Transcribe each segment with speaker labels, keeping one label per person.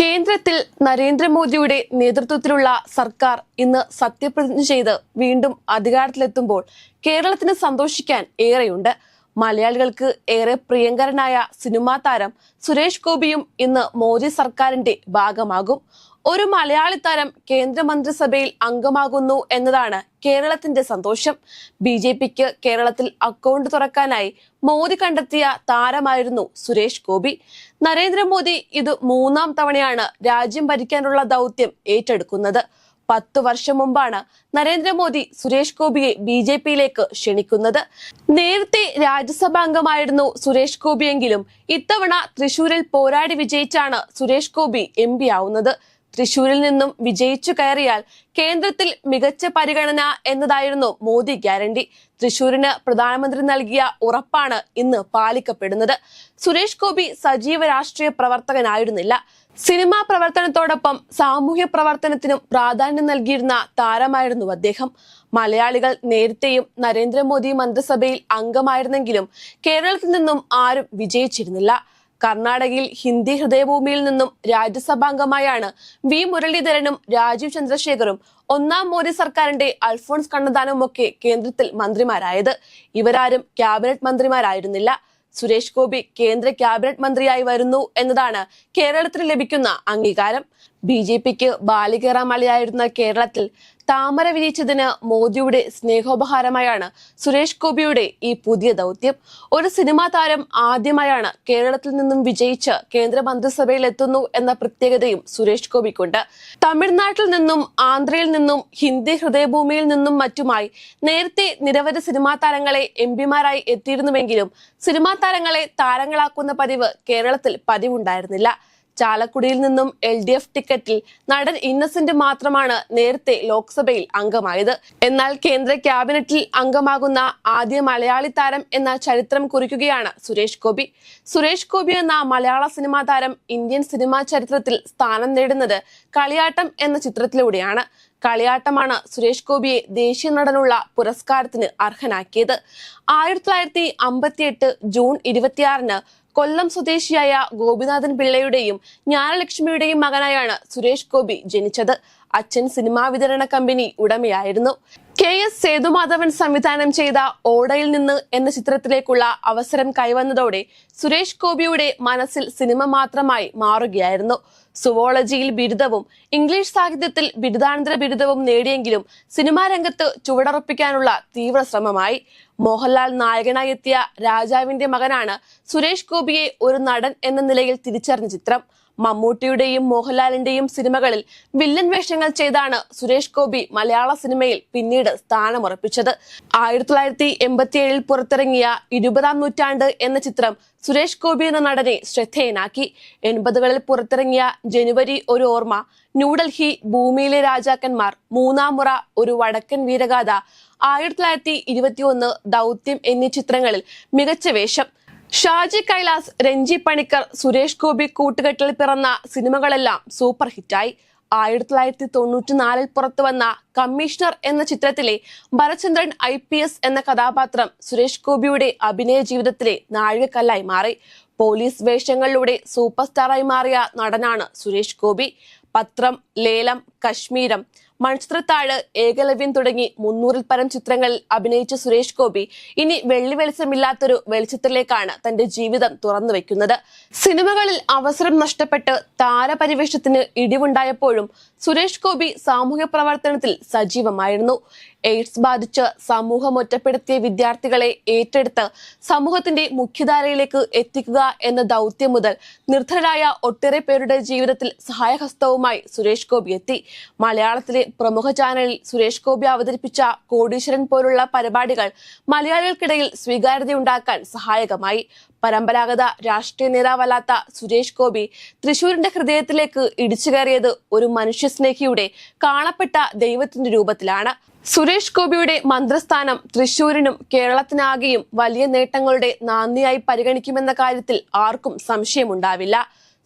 Speaker 1: കേന്ദ്രത്തിൽ നരേന്ദ്രമോദിയുടെ നേതൃത്വത്തിലുള്ള സർക്കാർ ഇന്ന് സത്യപ്രതിജ്ഞ ചെയ്ത് വീണ്ടും അധികാരത്തിലെത്തുമ്പോൾ കേരളത്തിന് സന്തോഷിക്കാൻ ഏറെയുണ്ട്. മലയാളികൾക്ക് ഏറെ പ്രിയങ്കരനായ സിനിമാ താരം സുരേഷ് ഗോപിയും ഇന്ന് മോദി സർക്കാരിന്റെ ഭാഗമാകും. ഒരു മലയാളി താരം കേന്ദ്രമന്ത്രിസഭയിൽ അംഗമാകുന്നു എന്നതാണ് കേരളത്തിന്റെ സന്തോഷം. ബി ജെ പിക്ക് കേരളത്തിൽ അക്കൗണ്ട് തുറക്കാനായി മോദി കണ്ടെത്തിയ താരമായിരുന്നു സുരേഷ് ഗോപി. നരേന്ദ്രമോദി ഇത് മൂന്നാം തവണയാണ് രാജ്യം ഭരിക്കാനുള്ള ദൗത്യം ഏറ്റെടുക്കുന്നത്. പത്തു വർഷം മുമ്പാണ് നരേന്ദ്രമോദി സുരേഷ് ഗോപിയെ ബി ജെ പിയിലേക്ക് ക്ഷണിക്കുന്നത്. നേരത്തെ രാജ്യസഭാംഗമായിരുന്നു സുരേഷ് ഗോപിയെങ്കിലും ഇത്തവണ തൃശൂരിൽ പോരാടി വിജയിച്ചാണ് സുരേഷ് ഗോപി എം ആവുന്നത്. തൃശൂരിൽ നിന്നും വിജയിച്ചു കയറിയാൽ കേന്ദ്രത്തിൽ മികച്ച പരിഗണന എന്നതായിരുന്നു മോദി ഗ്യാരണ്ടി. തൃശൂരിന് പ്രധാനമന്ത്രി നൽകിയ ഉറപ്പാണ് ഇന്ന് പാലിക്കപ്പെടുന്നത്. സുരേഷ് ഗോപി സജീവ രാഷ്ട്രീയ പ്രവർത്തകനായിരുന്നില്ല. സിനിമാ പ്രവർത്തനത്തോടൊപ്പം സാമൂഹ്യ പ്രവർത്തനത്തിനും പ്രാധാന്യം നൽകിയിരുന്ന താരമായിരുന്നു അദ്ദേഹം. മലയാളികൾ നേരത്തെയും നരേന്ദ്രമോദി മന്ത്രിസഭയിൽ അംഗമായിരുന്നെങ്കിലും കേരളത്തിൽ നിന്നും ആരും വിജയിച്ചിരുന്നില്ല. കർണാടകയിൽ ഹിന്ദി ഹൃദയഭൂമിയിൽ നിന്നും രാജ്യസഭാംഗമായാണ് വി മുരളീധരനും രാജീവ് ചന്ദ്രശേഖറും ഒന്നാം മോദി സർക്കാരിന്റെ അൽഫോൺസ് കണ്ണദാനവും ഒക്കെ കേന്ദ്രത്തിൽ മന്ത്രിമാരായത്. ഇവരാരും ക്യാബിനറ്റ് മന്ത്രിമാരായിരുന്നില്ല. സുരേഷ് ഗോപി കേന്ദ്ര ക്യാബിനറ്റ് മന്ത്രിയായി വരുന്നു എന്നതാണ് കേരളത്തിന് ലഭിക്കുന്ന അംഗീകാരം. ബി ജെ പിക്ക് ബാലികേറ മലയായിരുന്ന കേരളത്തിൽ താമര വിരിച്ചതിന് മോദിയുടെ സ്നേഹോപഹാരമായാണ് സുരേഷ് ഗോപിയുടെ ഈ പുതിയ ദൗത്യം. ഒരു സിനിമാ താരം ആദ്യമായാണ് കേരളത്തിൽ നിന്നും വിജയിച്ച് കേന്ദ്ര മന്ത്രിസഭയിൽ എത്തുന്നു എന്ന പ്രത്യേകതയും സുരേഷ് ഗോപിക്കുണ്ട്. തമിഴ്നാട്ടിൽ നിന്നും ആന്ധ്രയിൽ നിന്നും ഹിന്ദി ഹൃദയഭൂമിയിൽ നിന്നും മറ്റുമായി നേരത്തെ നിരവധി സിനിമാ താരങ്ങളെ എം പിമാരായി എത്തിയിരുന്നുവെങ്കിലും സിനിമാ താരങ്ങളെ താരങ്ങളാക്കുന്ന പതിവ് കേരളത്തിൽ പതിവുണ്ടായിരുന്നില്ല. ചാലക്കുടിയിൽ നിന്നും എൽ ഡി എഫ് ടിക്കറ്റിൽ നടൻ ഇന്നസെന്റ് മാത്രമാണ് നേരത്തെ ലോക്സഭയിൽ അംഗമായത്. എന്നാൽ കേന്ദ്ര ക്യാബിനറ്റിൽ അംഗമാകുന്ന ആദ്യ മലയാളി താരം എന്ന ചരിത്രം കുറിക്കുകയാണ് സുരേഷ് ഗോപി. സുരേഷ് ഗോപി എന്ന മലയാള സിനിമാ താരം ഇന്ത്യൻ സിനിമാ ചരിത്രത്തിൽ സ്ഥാനം നേടുന്നത് കളിയാട്ടം എന്ന ചിത്രത്തിലൂടെയാണ്. കളിയാട്ടമാണ് സുരേഷ് ഗോപിയെ ദേശീയ നടനുള്ള പുരസ്കാരത്തിന് അർഹനാക്കിയത്. ആയിരത്തി തൊള്ളായിരത്തി അമ്പത്തിയെട്ട് ജൂൺ ഇരുപത്തിയാറിന് കൊല്ലം സ്വദേശിയായ ഗോപിനാഥൻ പിള്ളയുടെയും ജ്ഞാനലക്ഷ്മിയുടെയും മകനായാണ് സുരേഷ് ഗോപി ജനിച്ചത്. അച്ഛൻ സിനിമാ വിതരണ കമ്പനി ഉടമയായിരുന്നു. കെ എസ് സേതുമാധവൻ സംവിധാനം ചെയ്ത ഓടയിൽ നിന്ന് എന്ന ചിത്രത്തിലേക്കുള്ള അവസരം കൈവന്നതോടെ സുരേഷ് ഗോപിയുടെ മനസ്സിൽ സിനിമ മാത്രമായി മാറുകയായിരുന്നു. സുവോളജിയിൽ ബിരുദവും ഇംഗ്ലീഷ് സാഹിത്യത്തിൽ ബിരുദാനന്തര ബിരുദവും നേടിയെങ്കിലും സിനിമാ രംഗത്ത് ചുവടറപ്പിക്കാനുള്ള തീവ്ര ശ്രമമായി. മോഹൻലാൽ നായകനായി എത്തിയ രാജാവിന്റെ മകനാണ് സുരേഷ് ഗോപിയെ ഒരു നടൻ എന്ന നിലയിൽ തിരിച്ചറിഞ്ഞ ചിത്രം. മമ്മൂട്ടിയുടെയും മോഹൻലാലിന്റെയും സിനിമകളിൽ വില്ലൻ വേഷങ്ങൾ ചെയ്താണ് സുരേഷ് ഗോപി മലയാള സിനിമയിൽ പിന്നീട് സ്ഥാനമുറപ്പിച്ചത്. ആയിരത്തി തൊള്ളായിരത്തി എൺപത്തിയേഴിൽ പുറത്തിറങ്ങിയ ഇരുപതാം നൂറ്റാണ്ട് എന്ന ചിത്രം സുരേഷ് ഗോപി എന്ന നടനെ ശ്രദ്ധേയനാക്കി. എൺപതുകളിൽ പുറത്തിറങ്ങിയ ജനുവരി ഒരു ഓർമ്മ ന്യൂഡൽഹി ഭൂമിയിലെ രാജാക്കന്മാർ മൂന്നാം മുറ ഒരു വടക്കൻ വീരഗാഥ ആയിരത്തി തൊള്ളായിരത്തി ഇരുപത്തിയൊന്ന് ദൗത്യം എന്നീ ചിത്രങ്ങളിൽ മികച്ച വേഷം. ഷാജി കൈലാസ് രഞ്ജി പണിക്കർ സുരേഷ് ഗോപി കൂട്ടുകെട്ടിൽ പിറന്ന സിനിമകളെല്ലാം സൂപ്പർ ഹിറ്റായി. ആയിരത്തി തൊള്ളായിരത്തി തൊണ്ണൂറ്റിനാലിൽ പുറത്തു വന്ന കമ്മീഷണർ എന്ന ചിത്രത്തിലെ ഭരചന്ദ്രൻ ഐ പി എസ് എന്ന കഥാപാത്രം സുരേഷ് ഗോപിയുടെ അഭിനയ ജീവിതത്തിലെ നാഴികക്കല്ലായി മാറി. പോലീസ് വേഷങ്ങളിലൂടെ സൂപ്പർ സ്റ്റാറായി മാറിയ നടനാണ് സുരേഷ് ഗോപി. പത്രം ലേലം കശ്മീരം മൺചിത്രത്താഴ് ഏകലവ്യൻ തുടങ്ങി മുന്നൂറിൽ പരം ചിത്രങ്ങളിൽ അഭിനയിച്ച സുരേഷ് ഗോപി ഇനി വെള്ളി വെളിച്ചമില്ലാത്തൊരു വെളിച്ചത്തിലേക്കാണ് തന്റെ ജീവിതം തുറന്നു വെക്കുന്നത്. സിനിമകളിൽ അവസരം നഷ്ടപ്പെട്ട് താരപരിവേഷത്തിന് ഇടിവുണ്ടായപ്പോഴും സുരേഷ് ഗോപി സാമൂഹ്യ പ്രവർത്തനത്തിൽ സജീവമായിരുന്നു. എയ്ഡ്സ് ബാധിച്ച് സമൂഹം ഒറ്റപ്പെടുത്തിയ വിദ്യാർത്ഥികളെ ഏറ്റെടുത്ത് സമൂഹത്തിന്റെ മുഖ്യധാരയിലേക്ക് എത്തിക്കുക എന്ന ദൗത്യം മുതൽ നിർധനരായ ഒട്ടേറെ പേരുടെ ജീവിതത്തിൽ സഹായഹസ്തവുമായി സുരേഷ് ഗോപി എത്തി. മലയാളത്തിലെ പ്രമുഖ ചാനലിൽ സുരേഷ് ഗോപി അവതരിപ്പിച്ച കോടീശ്വരൻ പോലുള്ള പരിപാടികൾ മലയാളികൾക്കിടയിൽ സ്വീകാര്യതയുണ്ടാക്കാൻ സഹായകമായി. പരമ്പരാഗത രാഷ്ട്രീയ നേതാവല്ലാത്ത സുരേഷ് ഗോപി തൃശൂരിന്റെ ഹൃദയത്തിലേക്ക് ഇടിച്ചു കയറിയത് ഒരു മനുഷ്യസ്നേഹിയുടെ കാണപ്പെട്ട ദൈവത്തിന്റെ രൂപത്തിലാണ്. സുരേഷ് ഗോപിയുടെ മന്ത്രസ്ഥാനം തൃശൂരിനും കേരളത്തിനാകെയും വലിയ നേട്ടങ്ങളുടെ നാന്ദിയായി പരിഗണിക്കുമെന്ന കാര്യത്തിൽ ആർക്കും സംശയമുണ്ടാവില്ല.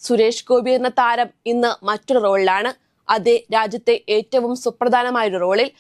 Speaker 1: സുരേഷ് ഗോപി എന്ന താരം ഇന്ന് മറ്റൊരു റോളിലാണ്. അതേ രാജ്യത്തെ ഏറ്റവും സുപ്രധാനമായ ഒരു റോളിൽ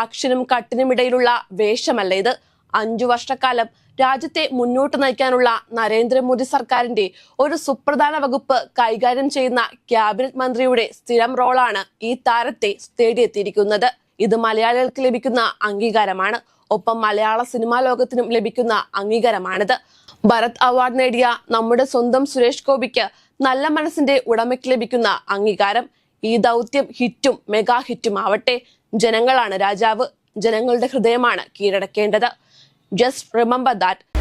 Speaker 1: ആക്ഷനും കട്ടിനും ഇടയിലുള്ള വേഷമല്ല ഇത്? അഞ്ചു വർഷക്കാലം രാജ്യത്തെ മുന്നോട്ട് നയിക്കാനുള്ള നരേന്ദ്രമോദി സർക്കാരിന്റെ ഒരു സുപ്രധാന വകുപ്പ് കൈകാര്യം ചെയ്യുന്ന ക്യാബിനറ്റ് മന്ത്രിയുടെ സ്ഥിരം റോളാണ് ഈ താരത്തെ തേടിയെത്തിയിരിക്കുന്നത്. ഇത് മലയാളികൾക്ക് ലഭിക്കുന്ന അംഗീകാരമാണ്. ഒപ്പം മലയാള സിനിമാ ലോകത്തിനും ലഭിക്കുന്ന അംഗീകാരമാണിത്. ഭരത് അവാർഡ് നേടിയ നമ്മുടെ സ്വന്തം സുരേഷ് ഗോപിക്ക് നല്ല മനസ്സിന്റെ ഉടമയ്ക്ക് ലഭിക്കുന്ന അംഗീകാരം. ഈ ദൗത്യം ഹിറ്റും മെഗാ ഹിറ്റും ആവട്ടെ. ജനങ്ങളാണ് രാജാവ്. ജനങ്ങളുടെ ഹൃദയമാണ് കീഴടക്കേണ്ടത്. Just remember that